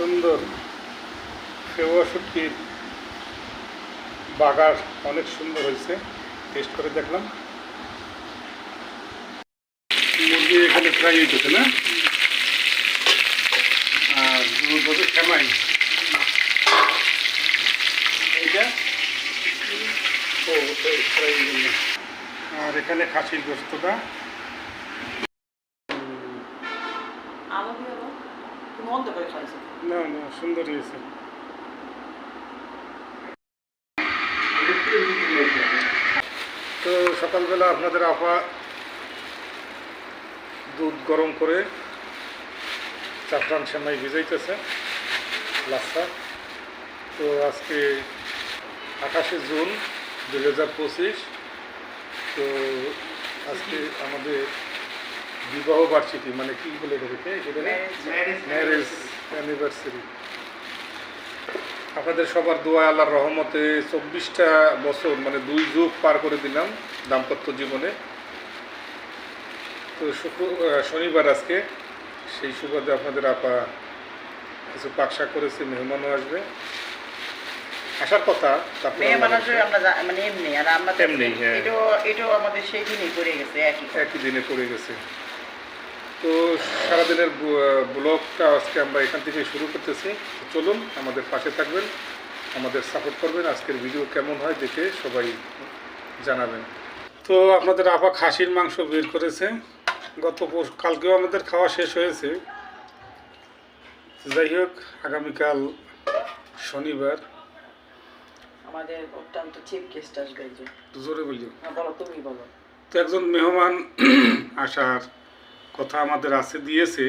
সুন্দর ফেওয়া শুটকির বাগার অনেক সুন্দর হয়েছে। টেস্ট করে দেখলাম। মুরগি এখানে ফ্রাই হইতেছে না? আর দুধ খেমাই এইটা? ও ফ্রাই আর এখানে খাসির গোস্তটা। না না, সুন্দর হয়েছে। তো সকালবেলা আপনাদের আপা দুধ গরম করে চাফরান সেমাই ভিজাইতেছে, লাচ্ছা। তো আজকে আঠাশে জুন দুই হাজার পঁচিশ, তো আজকে আমাদের বিবাহ বার্ষিকী মানে কি বলে এটাকে? ম্যারেজ অ্যানিভার্সারি আপনাদের সবার দোয়া আল্লাহর রহমতে চব্বিশটা বছর মানে দুই যুগ পার করে দিলাম দাম্পত্য জীবনে। তো শুক্র শনিবার আজকে। সেই সুবাদে আপনাদের আপা কিছু পাকশা করেছে মেহমানও আসবে। আসার কথা মানে এমনি হ্যাঁ। এটাও আমাদের সেই দিনই পড়ে গেছে একই। একই দিনে পড়ে গেছে। তো সারাদিনের ব্লগটা আজকে আমরা এখান থেকে শুরু করতেছি। চলুন আমাদের পাশে থাকবেন আমাদের সাপোর্ট করবেন। আজকের ভিডিও কেমন হয় দেখে সবাই জানাবেন। তো আপনাদের আপা খাসির মাংস বের করেছে। গত কালকেও আমাদের খাওয়া শেষ হয়েছে। যাই হোক আগামীকাল শনিবার। আমাদের অত্যন্ত চিপ গেস্ট আসবে জোরে বলি হ্যাঁ, বলো তুমি বলো। তো একজন মেহমান আসার কথা আমাদের আছে দিয়েছে।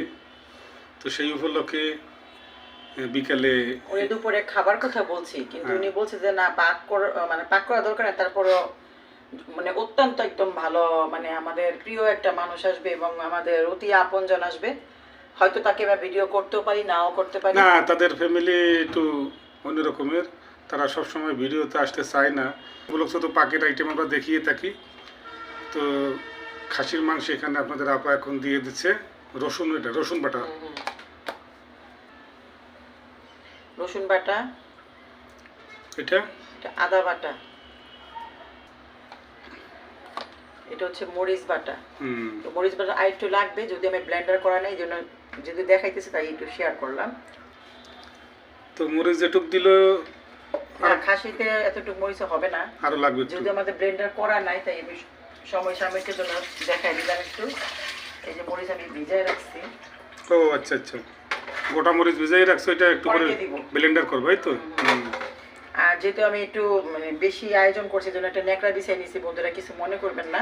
তো সেই উপলক্ষে বিকালে উনি দুপুরে খাবার কথা বলছি কিন্তু হ্যাঁ। উনি বলছে যে না পাক মানে পাক করা দরকার নেই তারপরও মানে অত্যন্ত একদম ভালো মানে আমাদের প্রিয় একটা মানুষ আসবে এবং আমাদের অতি আপনজন আসবে। হয়তো তাকে ভিডিও করতেও পারি নাও করতে পারি। না তাদের ফ্যামিলি একটু অন্য রকমের। তারা সবসময় ভিডিওতে আসতে চায় না। ওগুলো তো পাকের আইটেম আমরা দেখিয়ে থাকি। তো খাসির মাংস এখানে আপনাদের আপা এখন দিয়ে দিচ্ছে। রসুন এটা রসুন বাটা। রসুন বাটা। এটা? এটা আদা বাটা। এটা হচ্ছে মরিচ বাটা। হুম। তো মরিচ বাটা আর একটু লাগবে যদি আমি ব্লেন্ডার করা নাই জন্য যদি দেখাইতেছি তাই একটু শেয়ার করলাম। তো মরিচ যেটুক দিল খাসিতে এতটুকু মরিচ হবে না। আরও লাগবে যদি আমাদের ব্লেন্ডার করা নাই তাই আমি সময় সাময়িকের জন্য দেখাই দিলাম একটু। এই যে মরিচ আমি ভিজাই রাখছি। ও আচ্ছা আচ্ছা। গোটা মরিচ ভিজাই রাখছো এটা একটু করে ব্লেন্ডার করবে এই তো? আর যেহেতু আমি একটু মানে বেশি আয়োজন করছি জন্য একটা ন্যাকড়া বিছাই বন্ধুরা কিছু মনে করবেন না।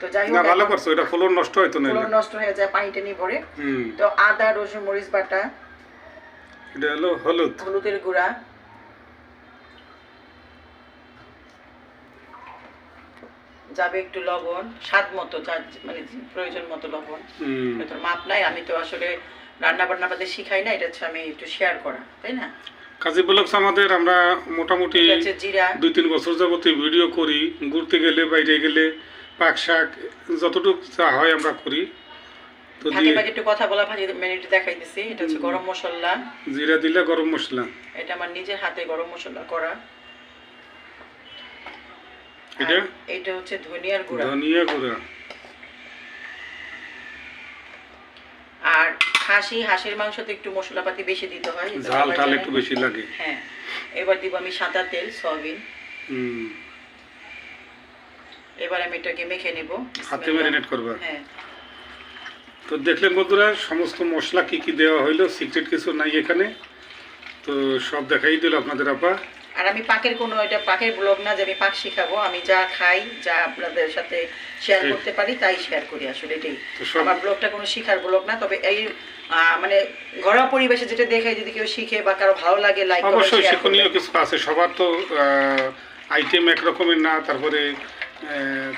তো যাই না হোক ভালো করছ এটা ফলন নষ্ট হয়তো না পুরো নষ্ট হয়ে যায় পানিটা নিয়ে ভরে। হুম। তো আদা রসুন মরিচ বাটা এটা হলো হলুদ। হলুদের গুঁড়া যাবে একটু লবণ স্বাদ মতো যার মানে প্রয়োজন মতো লবণ। হয়তো মাপ নাই আমি তো আসলে রান্না বান্না বাদে শিখাই না এটা হচ্ছে আমি একটু শেয়ার করা তাই না? কাজী ব্লগস আমাদের আমরা মোটামুটি জিরা। দুই তিন বছর যাবতীয় ভিডিও করি ঘুরতে গেলে বাইরে গেলে পাক শাক যতটুকু যা হয় আমরা করি। তো একটু কথা বলা ভাজি মিনিট দেখাই দিছি এটা হচ্ছে গরম মশলা। জিরা দিলে গরম মশলা। এটা আমার নিজের হাতে গরম মশলা করা। এটা? হচ্ছে ধনিয়ার গুঁড়া। ধনিয়া গুঁড়া। আর খাসি হাঁসের মাংসতে একটু মশলাপাতি বেশি দিতে হয় ঝাল। একটু বেশি লাগে। হ্যাঁ এবার দিব আমি সাদা তেল সয়াবিন। হুম। এবার আমি এটাকে মেখে নেব। হাতে ম্যারিনেট করবা? হ্যাঁ। তো দেখলেন বন্ধুরা সমস্ত মশলা কি কি দেওয়া হইল সিক্রেট কিছু নাই এখানে। তো সব দেখাই দিল আপনাদের আপা। আর আমি পাকের কোনো এটা পাকের ব্লগ না যে আমি পাক শিখাবো আমি যা খাই যা আপনাদের সাথে শেয়ার করতে পারি তাই শেয়ার করি আসলে এটাই। আমার ব্লগটা কোনো শিখার ব্লগ না তবে এই মানে ঘরোয়া পরিবেশে যেটা দেখে যদি কেউ শিখে বা কারও ভালো লাগে লাইক অবশ্যই শিক্ষণীয় কিছু আছে সবার তো আইটেম এক রকমের না তারপরে আহ,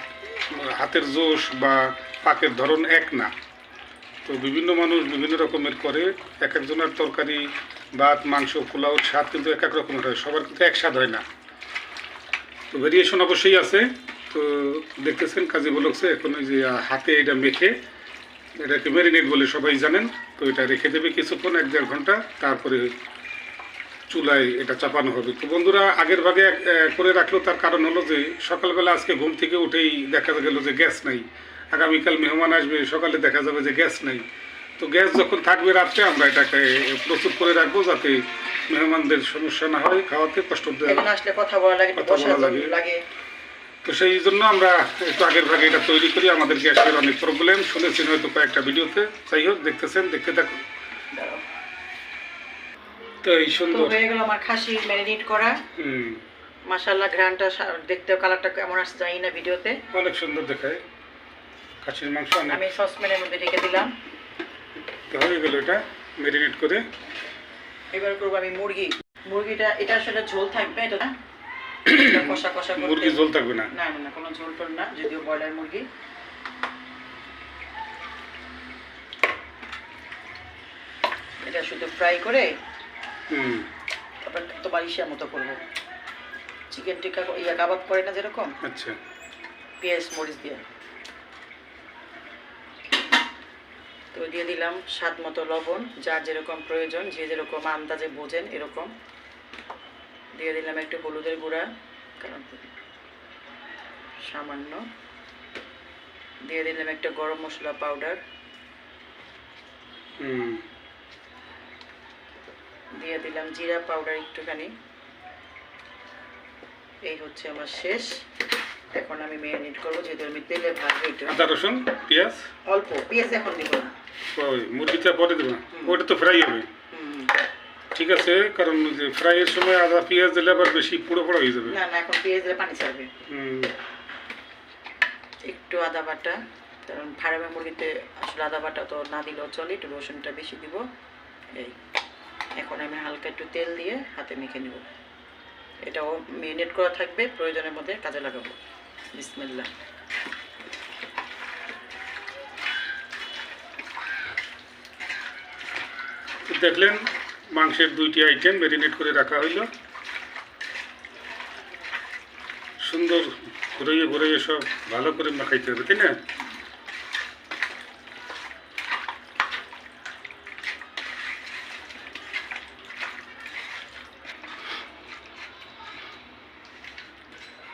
হাতের জোশ বা পাকের ধরন এক না। তো বিভিন্ন মানুষ বিভিন্ন রকমের করে এক একজনের তরকারি, ভাত, মাংস, পোলাও, স্বাদ কিন্তু এক এক রকমের হয়, সবার কিন্তু এক স্বাদ হয় না। তো ভেরিয়েশন অবশ্যই আছে। তো দেখতেছেন কাজী বলকছে এখন ওই যে হাতে এটা মেখে, এটাকে ম্যারিনেট বলে সবাই জানেন, তো এটা রেখে দেবে কিছুক্ষণ, এক দেড় ঘণ্টা, তারপরে চুলায় এটা চাপানো হবে। তো বন্ধুরা, আগের ভাগে করে রাখল, তার কারণ হলো যে সকালবেলা আজকে ঘুম থেকে উঠেই দেখা গেল যে গ্যাস নাই। আগামীকাল মেহমান আসবে সকালে দেখা যাবে যে গ্যাস নাই। তো গ্যাস যখন থাকবে রাত্রে আমরা এটাকে প্রস্তুত করে রাখব যাতে মেহমানদের সমস্যা না হয় খাওয়াতে কষ্ট আসলে কথা বলা লাগে কথা বলা লাগে। লাগে। তো সেই জন্য আমরা একটু আগের ভাগে এটা তৈরি করি আমাদের গ্যাসের অনেক প্রবলেম শুনেছেন হয়তো কয়েকটা ভিডিওতে। যাই হোক দেখতেছেন দেখতে থাকুন। তো এই সুন্দর। হয়ে গেল আমার খাসি ম্যারিনেট করা। হুম। মাশাল্লাহ ঘ্রানটা দেখতেও কালারটা কেমন আসছে জানি না ভিডিওতে। অনেক সুন্দর দেখায়। খাসির মাংস আমি সসপ্যানের মধ্যে রেখে দিলাম। হয়ে গেল এটা ম্যারিনেট করে। এবার করব আমি মুরগি। মুরগিটা এটা আসলে ঝোল থাকবে এটা কষা কষা মুরগি ঝোল থাকবে না? না না কোনো ঝোল টোল না যদিও ব্রয়লার মুরগি। এটা শুধু ফ্রাই করে হুম। তারপর তোমার ইসের মতো করব। চিকেন টিক্কা ইয়া কাবাব করে না যেরকম? আচ্ছা। পেঁয়াজ মরিচ দিয়ে। তো দিয়ে দিলাম স্বাদ মতো লবণ যার যেরকম প্রয়োজন যে যেরকম আন্দাজে বোঝেন এরকম। দিয়ে দিলাম একটু হলুদের গুঁড়া কারণ সামান্য। দিয়ে দিলাম একটা গরম মশলা পাউডার। দিয়ে দিলাম জিরা পাউডার একটুখানি। এই হচ্ছে আমার শেষ। এখন আমি ম্যারিনেট করব যেহেতু আমি তেলে ভাজবো একটু আদা রসুন পেঁয়াজ। অল্প পেঁয়াজ এখন দিব না। মুরগিটা পরে দেবো ওটা তো ফ্রাই হবে। ঠিক আছে কারণ যে ফ্রাইয়ের সময় আদা পেঁয়াজ দিলে আবার বেশি পুরো পুরো হয়ে যাবে। না না এখন পেঁয়াজ দিয়ে পানি ছাড়বে। একটু আদা বাটা কারণ ফার্মে মুরগিতে আসলে আদা বাটা তো না দিলেও চলে একটু রসুনটা বেশি দিব। এই এখন আমি হালকা একটু তেল দিয়ে হাতে মেখে নেব। এটাও মেরিনেট করা থাকবে প্রয়োজনের মধ্যে কাজে লাগাবো। বিসমিল্লা দেখলেন মাংসের দুইটি আইটেম ম্যারিনেট করে রাখা হইল। সুন্দর ঘুরাইয়ে ঘুরাইয়ে সব ভালো করে মাখাইতে হবে তাই না?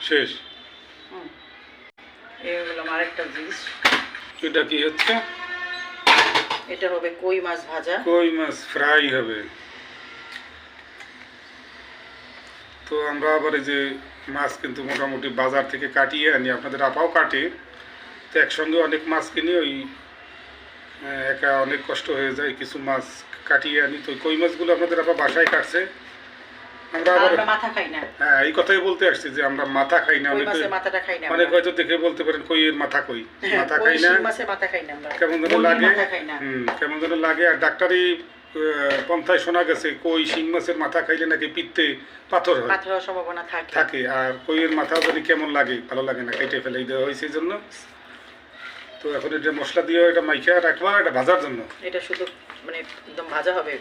শেষ। এটা কি হচ্ছে? এটা হবে কই মাছ ভাজা? কই মাছ ফ্রাই হবে। তো আমরা আবার যে মাছ কিন্তু মোটামুটি বাজার থেকে কাটিয়ে আনি, আপনাদের আপাও কাটে। তো একসঙ্গে অনেক মাছ কিনি, ওই, একা অনেক কষ্ট হয়ে যায়, কিছু মাছ কাটিয়ে আনি। তো কই মাছগুলো আপনাদের আপা বাসায় কাটছে? আমরা মাথা খাই না। হ্যাঁ এই কথাই বলতে আসছি যে আমরা মাথা খাই না। কই মাথাটা খাই না অনেক হয়তো দেখে বলতে পারেন কইয়ের মাথা কই? হ্যাঁ, মাথা খাই না। শিং মাথা খাই না কেমন যেন লাগে। মাথা খাই না। হুম কেমন যেন লাগে। আর ডাক্তারি পন্থায় শোনা গেছে কই শিং মাছের মাথা খাইলে নাকি পিত্তে পাথর হয়? পাথর সম্ভাবনা থাকে। থাকে। আর কইয়ের মাথা যদি কেমন লাগে ভালো লাগে না কেটে ফেলে দেওয়া হয়েছে এই জন্য। তো এখন এটা মশলা দিয়ে এটা মাইখা রাখবা এটা ভাজার জন্য। এটা শুধু মানে একদম ভাজা হবে।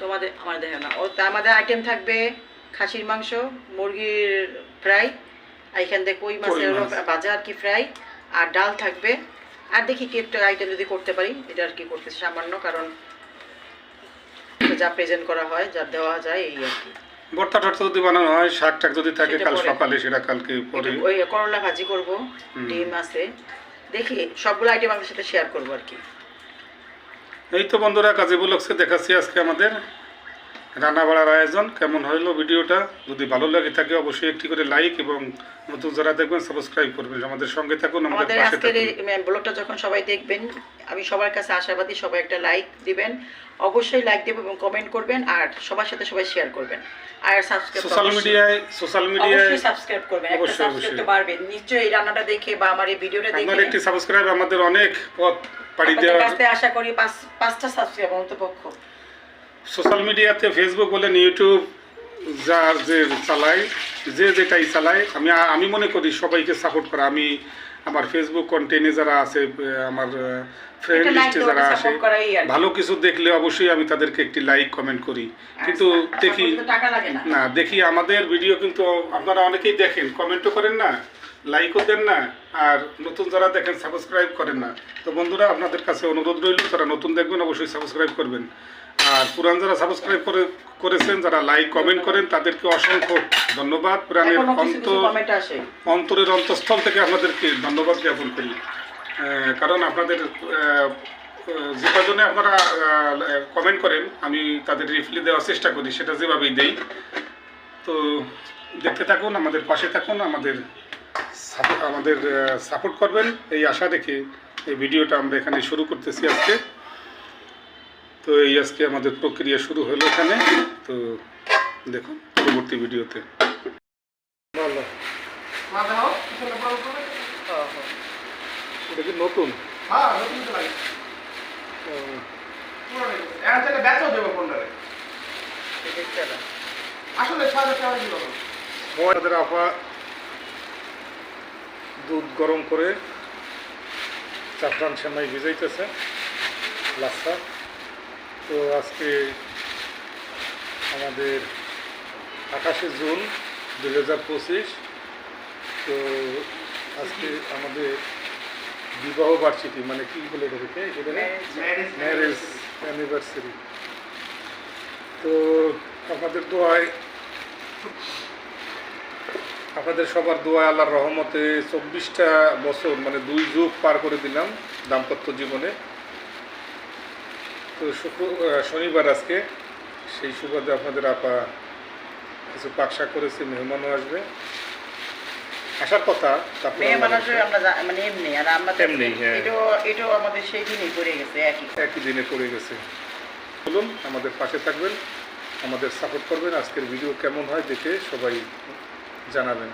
তোমাদের আমার দেখে না। ও আমাদের আইটেম থাকবে খাসির মাংস মুরগির ফ্রাই আর এখান থেকে কই মাছের আর কি ফ্রাই আর ডাল থাকবে। আর দেখি কি একটা আইটেম যদি করতে পারি এটা আর কি করতেছি সামান্য কারণ যা প্রেজেন্ট করা হয় যা দেওয়া যায় এই আর কি। ভর্তা টর্তা যদি বানানো হয় শাক টাক যদি থাকে কাল সকালে সেটা কালকে পরে। ওই করলা ভাজি করব ডিম আছে। দেখি সবগুলো আইটেম আমাদের সাথে শেয়ার করব আর কি। এই তো বন্ধুরা কাজী ব্লগসে দেখাচ্ছি আজকে আমাদের। রান্না বাড়ার আয়োজন কেমন হইল ভিডিওটা? যদি ভালো লাগে থাকে অবশ্যই একটি করে লাইক এবং নতুন যারা দেখবেন সাবস্ক্রাইব করবেন। আমাদের সঙ্গে থাকুন আমাদের আজকের ব্লগটা যখন সবাই দেখবেন আমি সবার কাছে আশাবাদী সবাই একটা লাইক দিবেন। অবশ্যই লাইক দেবেন এবং কমেন্ট করবেন আর সবার সাথে সবাই শেয়ার করবেন। আর সাবস্ক্রাইব সোশ্যাল মিডিয়ায় সোশ্যাল মিডিয়ায় অবশ্যই সাবস্ক্রাইব করবেন। একটা অবশ্যই, সাবস্ক্রাইব তো অবশ্যই। নিশ্চয়ই এই রান্নাটা দেখে বা আমার এই ভিডিওটা আপনার দেখে একটি সাবস্ক্রাইব আমাদের অনেক পথ পাড়ি থেকে আশা করি পাঁচ পাঁচটা সাবস্ক্রাইব অন্তপক্ষ। সোশ্যাল মিডিয়াতে ফেসবুক বলেন ইউটিউব যার যে চালায় যে যেটাই চালায় আমি আমি মনে করি সবাইকে সাপোর্ট করা। আমি আমার ফেসবুক কন্টেন্টে যারা আছে আমার ফ্রেন্ড লিস্টে যারা আসে। ভালো কিছু দেখলে অবশ্যই আমি তাদেরকে একটি লাইক কমেন্ট করি। কিন্তু দেখি না। না দেখি আমাদের ভিডিও কিন্তু আপনারা অনেকেই দেখেন কমেন্টও করেন না লাইকও দেন না আর নতুন যারা দেখেন সাবস্ক্রাইব করেন না। তো বন্ধুরা আপনাদের কাছে অনুরোধ রইল যারা নতুন দেখবেন অবশ্যই সাবস্ক্রাইব করবেন। আর পুরান যারা সাবস্ক্রাইব করে করেছেন যারা লাইক কমেন্ট করেন তাদেরকে অসংখ্য ধন্যবাদ। প্রাণের অন্তর অন্তরের অন্তঃস্থল থেকে আপনাদেরকে ধন্যবাদ জ্ঞাপন করি। কারণ আপনাদের যে কজনে আপনারা কমেন্ট করেন আমি তাদের রিপ্লাই দেওয়ার চেষ্টা করি সেটা যেভাবেই দেই। তো দেখতে থাকুন আমাদের পাশে থাকুন আমাদের আমাদের সাপোর্ট করবেন। এই আশা রেখে এই ভিডিওটা আমরা এখানে শুরু করতেছি আজকে। তো এই আজকে আমাদের প্রক্রিয়া শুরু হলো এখানে। তো দেখুন পরবর্তী ভিডিওতে। ভালো। এটা কি নতুন? আমাদের আপা দুধ গরম করে চাফরান সেমাই ভিজাইতেছে। লাচ্ছা। তো আজকে আমাদের আঠাশে জুন দু হাজার পঁচিশ। তো আজকে আমাদের বিবাহ বার্ষিকী মানে কি বলে এটাকে? ম্যারেজ অ্যানিভার্সারি তো আপনাদের দোয়ায় আপনাদের সবার দোয়ায় আল্লাহর রহমতে চব্বিশটা বছর মানে দুই যুগ পার করে দিলাম দাম্পত্য জীবনে। তো শুক্র শনিবার আজকে। সেই সুবাদে আপনাদের আপা কিছু পাকশা করেছে মেহমানও আসবে। আসার কথা মেয়ে মানুষের আমরা মানে এমনি আর আমরা তো এমনি, হ্যাঁ। এটাও এটাও আমাদের সেই দিনই পড়ে গেছে একই। একই দিনে পড়ে গেছে। বলুন আমাদের পাশে থাকবেন আমাদের সাপোর্ট করবেন। আজকের ভিডিও কেমন হয় দেখে সবাই জানাবেন।